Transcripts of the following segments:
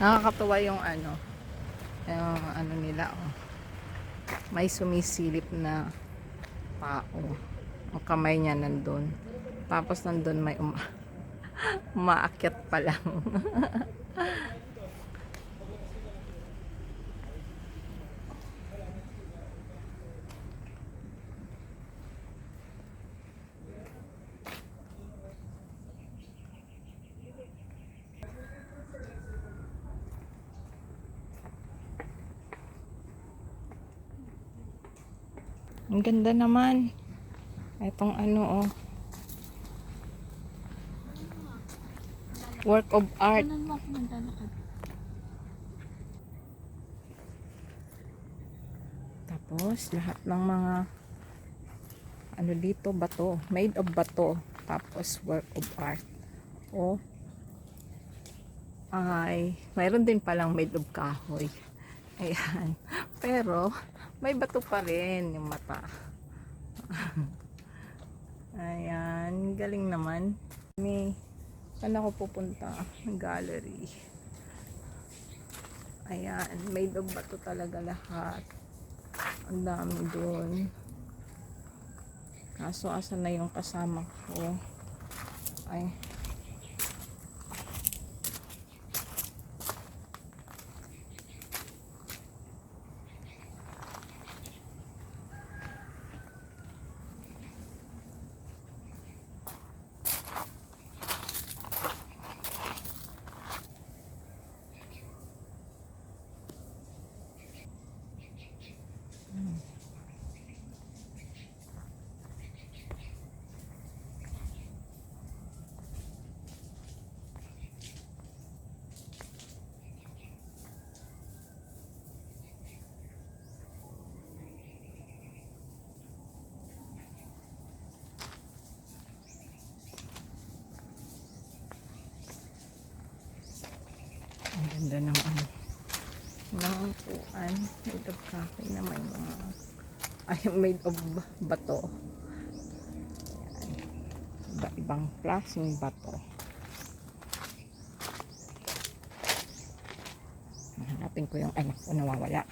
Nakakatuwa yung ano, yung ano nila, oh. May sumisilip na tao. Ang kamay niya nandun. Tapos nandun may uma umaakyat pa lang. Ang ganda naman. Itong ano, oh. Work of art. Tapos, lahat ng mga ano dito, bato. Made of bato. Tapos, work of art. O, ay, mayroon din palang made of kahoy. Ayan. Pero, may bato pa rin yung mata. Ayan. Galing naman. May, saan ako pupunta? Gallery. Ayan. Of bato talaga lahat. Ang dami doon. Kaso asan na yung kasama ko? Ay. Ang ganda ng ano. Ng upuan. Made of coffee na may mga ay made of bato. Ayan. Iba-ibang klaseng bato. Hanapin ko yung anak ko nawawala.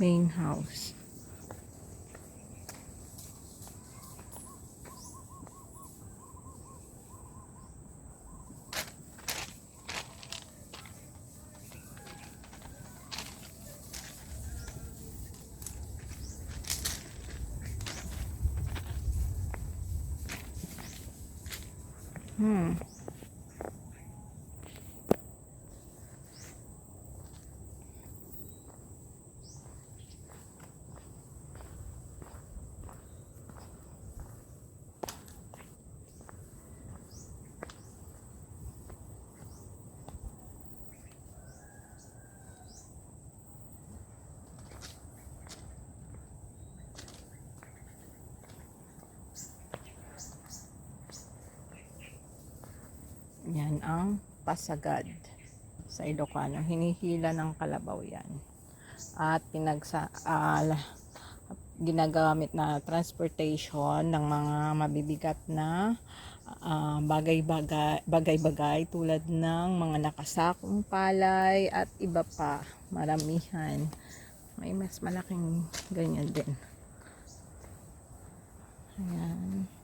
Main house. Hmm. Yan ang pasagad sa Ilocano. Hinihila ng kalabaw yan. At pinagsa, ah, ginagamit na transportation ng mga mabibigat na ah, bagay-bagay bagay-bagay tulad ng mga nakasakong palay at iba pa maramihan may mas malaking ganyan din ayan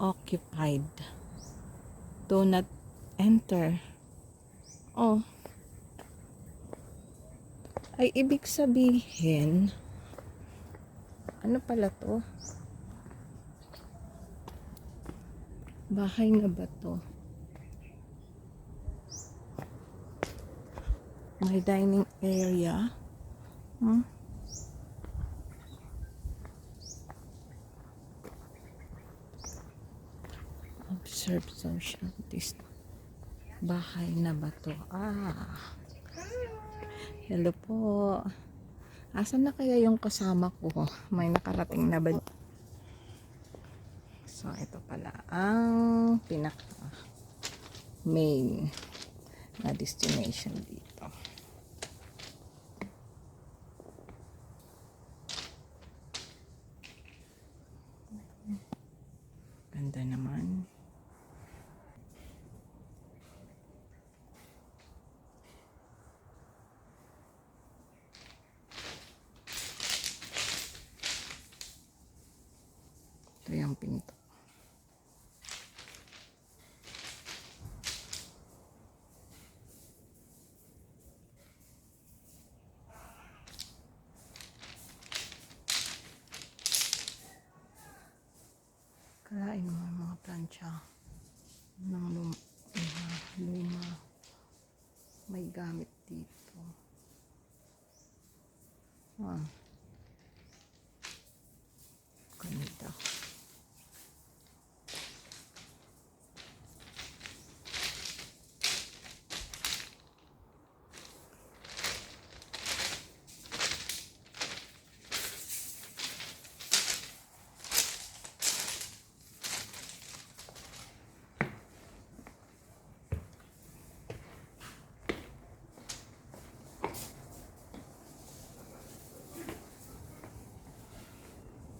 occupied. Do not enter. Oh. Ay, ibig sabihin, ano pala to? Bahay na ba to? May dining area. Hmm? Observe social distance. Bahay na ba to? Ah. Hello po. Asan na kaya yung kasama ko? May nakarating na ba? So, ito pala ang pinaka main na destination dito. Ganda naman. Ito yung pinto. Kalain mo ang mga plancha ng luma, luma, luma. May gamit dito. Ah. Ganda.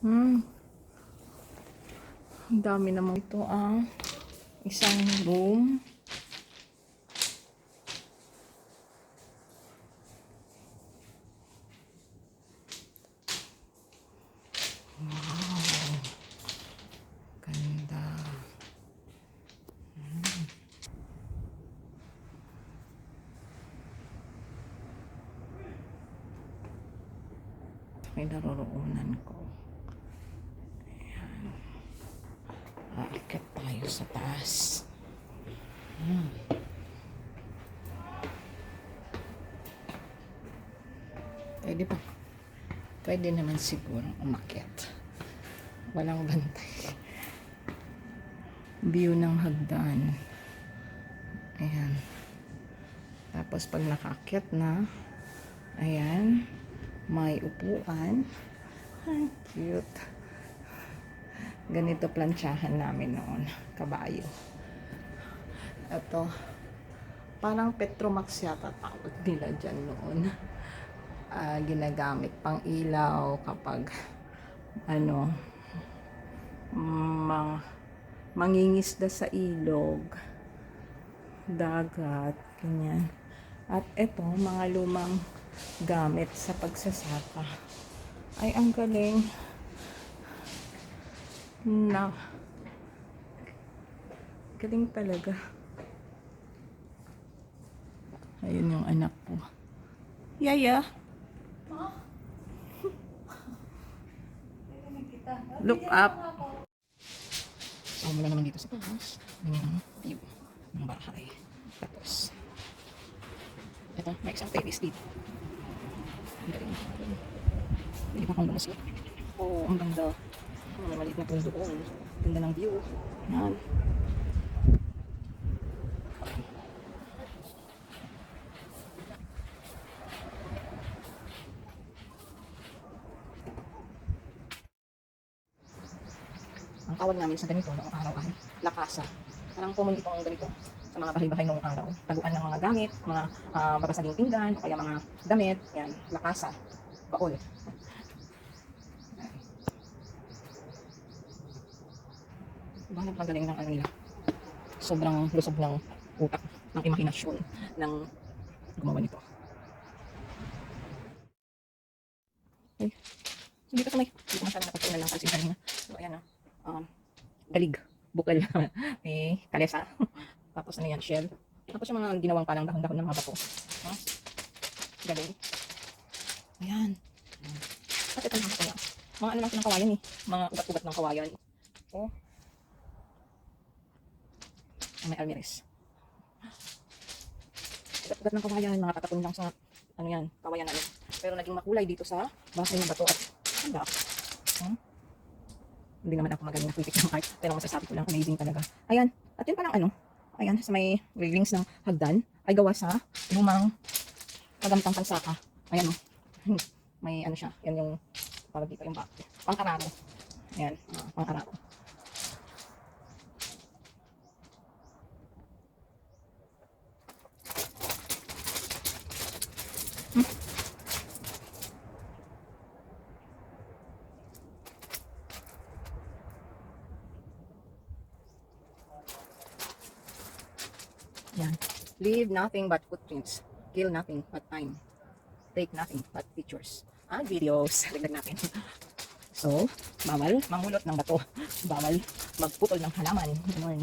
Hmm. Ang dami naman ito ang isang room. Wow. Ganda. Hmm. May naroroonan ko. Sa taas. Hmm. Pwede pa. Pwede naman siguro umakyat. Walang bantay. View ng hagdan. Ayan. Tapos pag nakaakyat na, ayan, may upuan. Ay, cute ganito plantsahan namin noon, kabayo. Ito, parang Petromax yata tawag nila dyan noon. Ah, ginagamit pang ilaw kapag ano, mang, mangingisda sa ilog, dagat, ganyan. At ito, mga lumang gamit sa pagsasaka. Ay, ang galing. Na. Galing talaga. Ayun yung anak ko. Yaya. Look up. So, mula naman dito sa taas. Ganyan ang view ng bahay. Tapos, ito, may isang terrace dito. Galing. Hindi pa akong lumusot. Oo, ang ganda. May maliit na pool doon. Ganda ng view. Yan. Ang tawag namin sa ganito noong araw ay lakasa. Parang common itong ganito sa mga bahay-bahay noong araw. Taguan ng mga gamit, mga uh, babasaging pinggan, o kaya mga damit. Yan, lakasa. Baol. Diba napagaling ng ano nila? Sobrang lusog ng utak, ng imahinasyon ng gumawa nito. Okay. So, dito sa may, hindi ko masyadong napagpunan ng pansin kanina. So, ayan na. Um, galig, bukal, may kalesa. Tapos ano yan, shell. Tapos yung mga ginawang parang dahon-dahon ng mga bato. Huh? Galing. Ayan. At ito lang kaya. Mga ano lang ng kawayan eh. Mga ugat-ugat ng kawayan. Oh. Ah, may almires. Ugat-ugat ng kawayan, mga katatun lang sa ano yan, kawayan namin. Pero naging makulay dito sa bahay ng bato at handa. Hmm? Hindi naman ako magaling na critic ng art, pero masasabi ko lang, amazing talaga. Ayan, at yun palang ano, ayan, sa may railings ng hagdan, ay gawa sa lumang kagamtang pansaka. Ayan o. May ano siya, yan yung, tawag dito yung back. Pangkararo. Ayan, uh, pangkararo. Yan. Leave nothing but footprints. Kill nothing but time. Take nothing but pictures. Ah, videos. Lagdag natin. So, bawal mamulot ng bato. Bawal magputol ng halaman. Ganun.